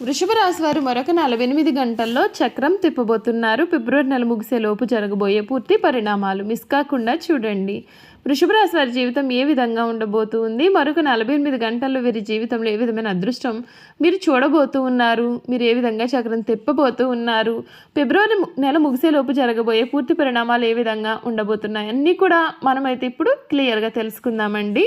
వృషభ రాశి వారు మరొక నలభై ఎనిమిది గంటల్లో చక్రం తిప్పబోతున్నారు. ఫిబ్రవరి నెల ముగిసే లోపు జరగబోయే పూర్తి పరిణామాలు మిస్ కాకుండా చూడండి. వృషభ రాశి వారి జీవితం ఏ విధంగా ఉండబోతుంది? మరొక నలభై ఎనిమిది గంటల్లో వీరి జీవితంలో ఏ విధమైన అదృష్టం మీరు చూడబోతూ ఉన్నారు? మీరు ఏ విధంగా చక్రం తిప్పబోతూ ఉన్నారు? ఫిబ్రవరి నెల ముగిసే లోపు జరగబోయే పూర్తి పరిణామాలు ఏ విధంగా ఉండబోతున్నాయి? అన్నీ కూడా మనమైతే ఇప్పుడు క్లియర్గా తెలుసుకుందామండి.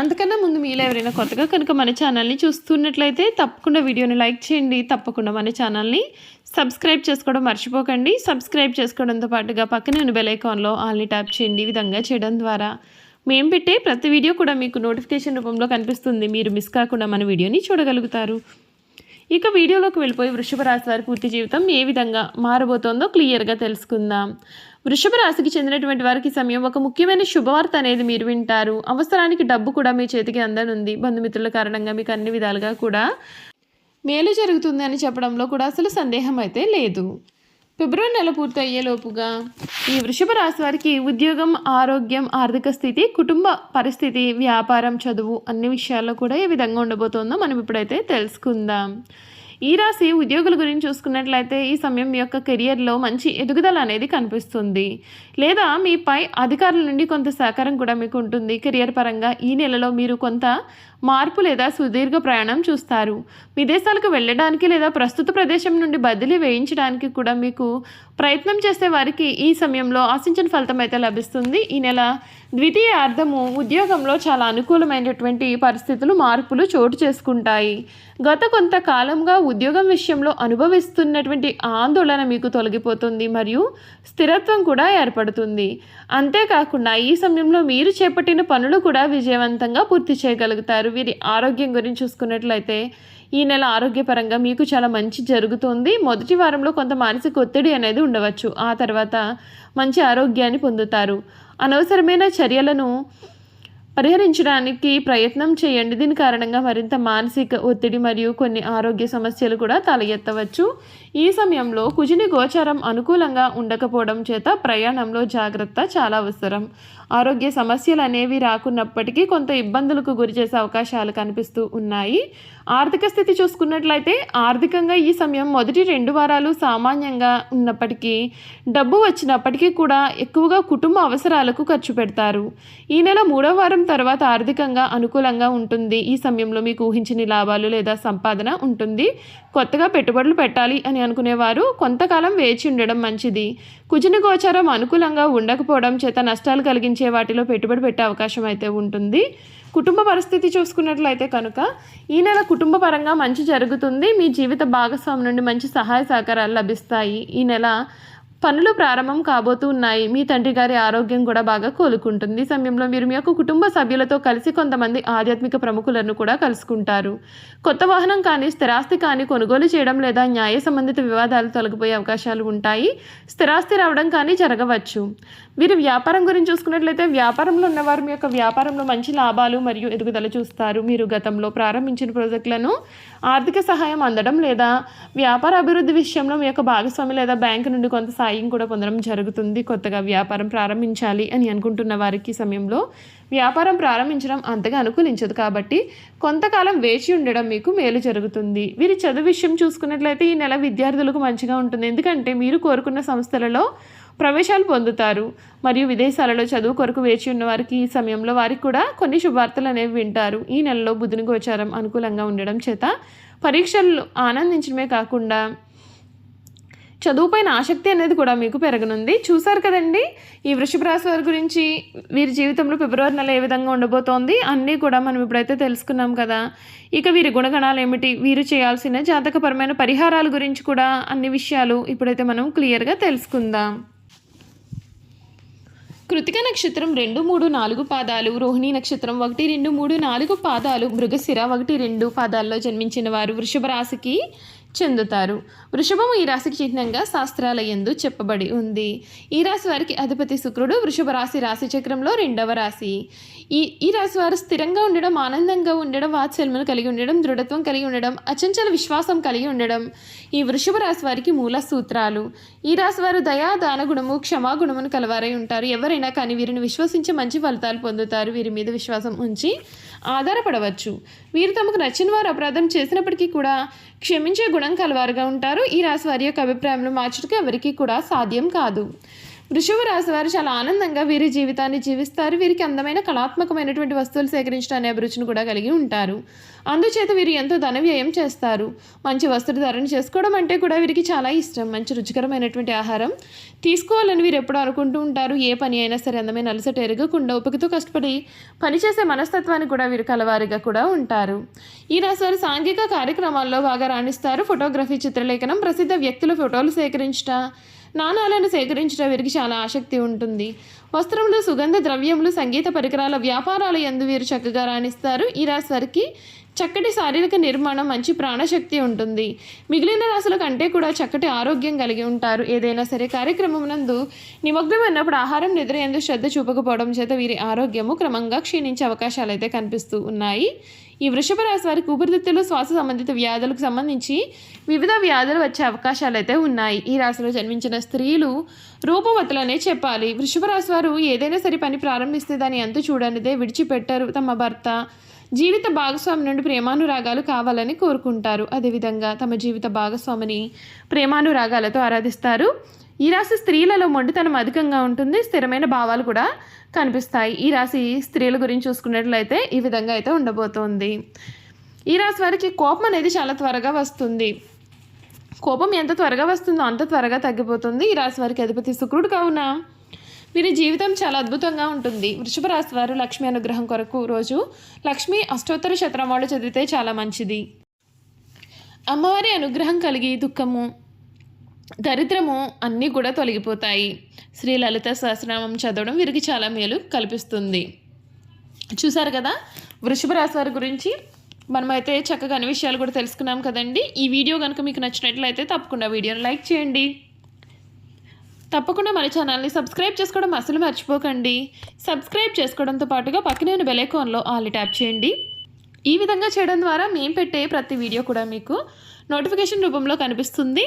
అంతకన్నా ముందు మీలో ఎవరైనా కొత్తగా కనుక మన ఛానల్ని చూస్తున్నట్లయితే తప్పకుండా వీడియోని లైక్ చేయండి తప్పకుండా మన ఛానల్ని సబ్స్క్రైబ్ చేసుకోవడం మర్చిపోకండి. సబ్స్క్రైబ్ చేసుకోవడంతో పాటుగా పక్కనే ఉన్న బెల్ ఐకాన్లో ఆల్ని ట్యాప్ చేయండి. ఈ విధంగా చేయడం ద్వారా మేము పెట్టే ప్రతి వీడియో కూడా మీకు నోటిఫికేషన్ రూపంలో కనిపిస్తుంది. మీరు మిస్ కాకుండా మన వీడియోని చూడగలుగుతారు. ఇక వీడియోలోకి వెళ్ళిపోయి వృషభ రాశి వారి పూర్తి జీవితం ఏ విధంగా మారబోతోందో క్లియర్గా తెలుసుకుందాం. వృషభ రాశికి చెందినటువంటి వారికి సమయం ఒక ముఖ్యమైన శుభవార్త అనేది మీరు వింటారు. అవసరానికి డబ్బు కూడా మీ చేతికి అందనుంది. బంధుమిత్రుల కారణంగా మీకు అన్ని విధాలుగా కూడా మేలు జరుగుతుంది అని చెప్పడంలో కూడా అసలు సందేహం అయితే లేదు. ఫిబ్రవరి నెల పూర్తి అయ్యేలోపుగా ఈ వృషభ రాశి వారికి ఉద్యోగం ఆరోగ్యం ఆర్థిక స్థితి కుటుంబ పరిస్థితి వ్యాపారం చదువు అన్ని విషయాల్లో కూడా ఏ విధంగా ఉండబోతోందో మనం ఇప్పుడైతే తెలుసుకుందాం. ఈ రాశి ఉద్యోగుల గురించి చూసుకున్నట్లయితే ఈ సమయం మీ యొక్క కెరియర్లో మంచి ఎదుగుదల అనేది కనిపిస్తుంది. లేదా మీ పై అధికారుల నుండి కొంత సహకారం కూడా మీకు ఉంటుంది. కెరియర్ పరంగా ఈ నెలలో మీరు కొంత మార్పు లేదా సుదీర్ఘ ప్రయాణం చూస్తారు. విదేశాలకు వెళ్ళడానికి లేదా ప్రస్తుత ప్రదేశం నుండి బదిలీ వేయించడానికి కూడా మీకు ప్రయత్నం చేసే వారికి ఈ సమయంలో ఆశించిన ఫలితం అయితే లభిస్తుంది. ఈ నెల ద్వితీయ అర్థము ఉద్యోగంలో చాలా అనుకూలమైనటువంటి పరిస్థితులు మార్పులు చోటు చేసుకుంటాయి. గత కొంతకాలంగా ఉద్యోగం విషయంలో అనుభవిస్తున్నటువంటి ఆందోళన మీకు తొలగిపోతుంది మరియు స్థిరత్వం కూడా ఏర్పడుతుంది. అంతేకాకుండా ఈ సమయంలో మీరు చేపట్టిన పనులు కూడా విజయవంతంగా పూర్తి చేయగలుగుతారు. వీరి ఆరోగ్యం గురించి చూసుకున్నట్లయితే ఈ నెల ఆరోగ్యపరంగా మీకు చాలా మంచి జరుగుతుంది. మొదటి వారంలో కొంత మానసిక ఒత్తిడి అనేది ఉండవచ్చు. ఆ తర్వాత మంచి ఆరోగ్యాన్ని పొందుతారు. అనవసరమైన చర్యలను పరిహరించడానికి ప్రయత్నం చేయండి. దీని కారణంగా మరింత మానసిక ఒత్తిడి మరియు కొన్ని ఆరోగ్య సమస్యలు కూడా తల ఎత్తవచ్చు ఈ సమయంలో కుజిని గోచారం అనుకూలంగా ఉండకపోవడం చేత ప్రయాణంలో జాగ్రత్త చాలా అవసరం. ఆరోగ్య సమస్యలు అనేవి రాకున్నప్పటికీ కొంత ఇబ్బందులకు గురి చేసే అవకాశాలు కనిపిస్తూ ఉన్నాయి. ఆర్థిక స్థితి చూసుకున్నట్లయితే ఆర్థికంగా ఈ సమయం మొదటి రెండు వారాలు సామాన్యంగా ఉన్నప్పటికీ డబ్బు వచ్చినప్పటికీ కూడా ఎక్కువగా కుటుంబ అవసరాలకు ఖర్చు పెడతారు. ఈ నెల మూడవ వారం తర్వాత ఆర్థికంగా అనుకూలంగా ఉంటుంది. ఈ సమయంలో మీకు ఊహించని లాభాలు లేదా సంపాదన ఉంటుంది. కొత్తగా పెట్టుబడులు పెట్టాలి అని అనుకునేవారు కొంతకాలం వేచి ఉండడం మంచిది. కుజుని గోచారం అనుకూలంగా ఉండకపోవడం చేత నష్టాలు కలిగించే వాటిలో పెట్టుబడి పెట్టే అవకాశం అయితే ఉంటుంది. కుటుంబ పరిస్థితి చూసుకున్నట్లయితే కనుక ఈ నెల కుటుంబ పరంగా మంచి జరుగుతుంది. మీ జీవిత భాగస్వామి నుండి మంచి సహాయ సహకారాలు లభిస్తాయి. ఈ నెల పనులు ప్రారంభం కాబోతూ ఉన్నాయి. మీ తండ్రి గారి ఆరోగ్యం కూడా బాగా కోలుకుంటుంది. సమయంలో మీరు మీ యొక్క కుటుంబ సభ్యులతో కలిసి కొంతమంది ఆధ్యాత్మిక ప్రముఖులను కూడా కలుసుకుంటారు. కొత్త వాహనం కానీ స్థిరాస్తి కానీ కొనుగోలు చేయడం లేదా న్యాయ సంబంధిత వివాదాలు తొలగిపోయే అవకాశాలు ఉంటాయి. స్థిరాస్తి రావడం కానీ జరగవచ్చు. వీరు వ్యాపారం గురించి చూసుకున్నట్లయితే వ్యాపారంలో ఉన్నవారు మీ యొక్క వ్యాపారంలో మంచి లాభాలు మరియు ఎదుగుదల చూస్తారు. మీరు గతంలో ప్రారంభించిన ప్రాజెక్టులను ఆర్థిక సహాయం అందడం లేదా వ్యాపార అభివృద్ధి విషయంలో మీ యొక్క భాగస్వామి లేదా బ్యాంకు నుండి కొంత సాయం సాయం కూడా పొందడం జరుగుతుంది. కొత్తగా వ్యాపారం ప్రారంభించాలి అని అనుకుంటున్న వారికి ఈ సమయంలో వ్యాపారం ప్రారంభించడం అంతగా అనుకూలించదు కాబట్టి కొంతకాలం వేచి ఉండడం మీకు మేలు జరుగుతుంది. వీరి చదువు విషయం చూసుకున్నట్లయితే ఈ నెల విద్యార్థులకు మంచిగా ఉంటుంది. ఎందుకంటే మీరు కోరుకున్న సంస్థలలో ప్రవేశాలు పొందుతారు. మరియు విదేశాలలో చదువు కొరకు వేచి ఉన్న వారికి ఈ సమయంలో వారికి కూడా కొన్ని శుభార్తలు అనేవి వింటారు. ఈ నెలలో బుధుని గోచారం అనుకూలంగా ఉండడం చేత పరీక్షలు ఆనందించడమే కాకుండా చదువుపైన ఆసక్తి అనేది కూడా మీకు పెరగనుంది. చూసారు కదండి ఈ వృషభ రాశి వారి గురించి వీరి జీవితంలో ఫిబ్రవరి నెల ఏ విధంగా ఉండబోతోంది అన్నీ కూడా మనం ఇప్పుడైతే తెలుసుకున్నాం కదా. ఇక వీరి గుణగణాలు ఏమిటి వీరు చేయాల్సిన జాతకపరమైన పరిహారాల గురించి కూడా అన్ని విషయాలు ఇప్పుడైతే మనం క్లియర్గా తెలుసుకుందాం. కృతిక నక్షత్రం రెండు మూడు నాలుగు పాదాలు రోహిణి నక్షత్రం ఒకటి రెండు మూడు నాలుగు పాదాలు మృగశిర ఒకటి రెండు పాదాల్లో జన్మించిన వారు వృషభ రాశికి చెందుతారు. వృషభము ఈ రాశికి చిహ్నంగా శాస్త్రాల ఎందు చెప్పబడి ఉంది. ఈ రాశి వారికి అధిపతి శుక్రుడు వృషభ రాశి రాశి చక్రంలో రెండవ రాశి. ఈ ఈ రాశి వారు స్థిరంగా ఉండడం ఆనందంగా ఉండడం వాత్సల్యమును కలిగి ఉండడం దృఢత్వం కలిగి ఉండడం అచంచల విశ్వాసం కలిగి ఉండడం ఈ వృషభ రాశి వారికి మూల సూత్రాలు. ఈ రాశి వారు దయా దాన గుణము క్షమాగుణమును కలవారై ఉంటారు. ఎవరైనా కానీ వీరిని విశ్వసించి మంచి ఫలితాలు పొందుతారు. వీరి మీద విశ్వాసం ఉంచి ఆధారపడవచ్చు. వీరు తమకు నచ్చిన వారు అపరాధం చేసినప్పటికీ కూడా క్షమించే గుణం కలవారుగా ఉంటారు. ఈ రాశి వారి యొక్క అభిప్రాయంలో మార్చుటకు ఎవరికీ కూడా సాధ్యం కాదు. వృషభ రాశి వారు చాలా ఆనందంగా వీరి జీవితాన్ని జీవిస్తారు. వీరికి అందమైన కళాత్మకమైనటువంటి వస్తువులు సేకరించడానికి అభిరుచిని కూడా కలిగి ఉంటారు. అందుచేత వీరు ఎంతో ధన వ్యయం చేస్తారు. మంచి వస్త్రధారణ చేసుకోవడం అంటే కూడా వీరికి చాలా ఇష్టం. మంచి రుచికరమైనటువంటి ఆహారం తీసుకోవాలని వీరు ఎప్పుడు అనుకుంటూ ఉంటారు. ఏ పని అయినా సరే అందమైన అలసట ఎరగకుండా ఓపికతో కష్టపడి పనిచేసే మనస్తత్వాన్ని కూడా వీరు కలవారిగా కూడా ఉంటారు. ఈ రాశి వారు సాంఘిక కార్యక్రమాల్లో బాగా రాణిస్తారు. ఫోటోగ్రఫీ చిత్రలేఖనం ప్రసిద్ధ వ్యక్తుల ఫోటోలు సేకరించట నాణాలను సేకరించడం వీరికి చాలా ఆసక్తి ఉంటుంది. వస్త్రములు సుగంధ ద్రవ్యములు సంగీత పరికరాల వ్యాపారాల ఎందు వీరు చక్కగా రాణిస్తారు. ఈ రాశి వారికి చక్కటి శారీరక నిర్మాణం మంచి ప్రాణశక్తి ఉంటుంది. మిగిలిన రాశుల కంటే కూడా చక్కటి ఆరోగ్యం కలిగి ఉంటారు. ఏదైనా సరే కార్యక్రమం నందు నిమగ్నమైనప్పుడు ఆహారం నిద్ర ఎందు శ్రద్ధ చూపకపోవడం చేత వీరి ఆరోగ్యము క్రమంగా క్షీణించే అవకాశాలు అయితే కనిపిస్తూ ఉన్నాయి. ఈ వృషభ రాశి వారికి ఊపిరితిత్తులు శ్వాస సంబంధిత వ్యాధులకు సంబంధించి వివిధ వ్యాధులు వచ్చే అవకాశాలు అయితే ఉన్నాయి. ఈ రాశిలో జన్మించిన స్త్రీలు రూపవతులనే చెప్పాలి. వృషభ రాశి వారు ఏదైనా సరే పని ప్రారంభిస్తే దాని అంతు చూడనిదే విడిచిపెట్టరు. తమ భర్త జీవిత భాగస్వామి నుండి ప్రేమానురాగాలు కావాలని కోరుకుంటారు. అదేవిధంగా తమ జీవిత భాగస్వామిని ప్రేమానురాగాలతో ఆరాధిస్తారు. ఈ రాశి స్త్రీలలో మొండితనం అధికంగా ఉంటుంది స్థిరమైన భావాలు కూడా కనిపిస్తాయి. ఈ రాశి స్త్రీల గురించి చూసుకున్నట్లయితే ఈ విధంగా అయితే ఉండబోతోంది. ఈ రాశి వారికి కోపం అనేది చాలా త్వరగా వస్తుంది. కోపం ఎంత త్వరగా వస్తుందో అంత త్వరగా తగ్గిపోతుంది. ఈ రాశి వారికి అధిపతి శుక్రుడు కావున వీరి జీవితం చాలా అద్భుతంగా ఉంటుంది. వృషభ రాశి వారు లక్ష్మీ అనుగ్రహం కొరకు రోజు లక్ష్మీ అష్టోత్తర శతనామాలు చదివితే చాలా మంచిది. అమ్మవారి అనుగ్రహం కలిగి దుఃఖము దరిద్రము అన్నీ కూడా తొలగిపోతాయి. శ్రీ లలిత సహస్రనామం చదవడం వీరికి చాలా మేలు కల్పిస్తుంది. చూసారు కదా? వృషభ రాశి వారి గురించి మనమైతే చక్కగా అన్ని విషయాలు కూడా తెలుసుకున్నాం కదండి. ఈ వీడియో కనుక మీకు నచ్చినట్లయితే తప్పకుండా వీడియోని లైక్ చేయండి. తప్పకుండా మన ఛానల్ని సబ్స్క్రైబ్ చేసుకోవడం అసలు మర్చిపోకండి. సబ్స్క్రైబ్ చేసుకోవడంతో పాటుగా పక్కనే ఉన్న బెలైకాన్లో ఆల్ ట్యాప్ చేయండి. ఈ విధంగా చేయడం ద్వారా మేము పెట్టే ప్రతి వీడియో కూడా మీకు నోటిఫికేషన్ రూపంలో కనిపిస్తుంది.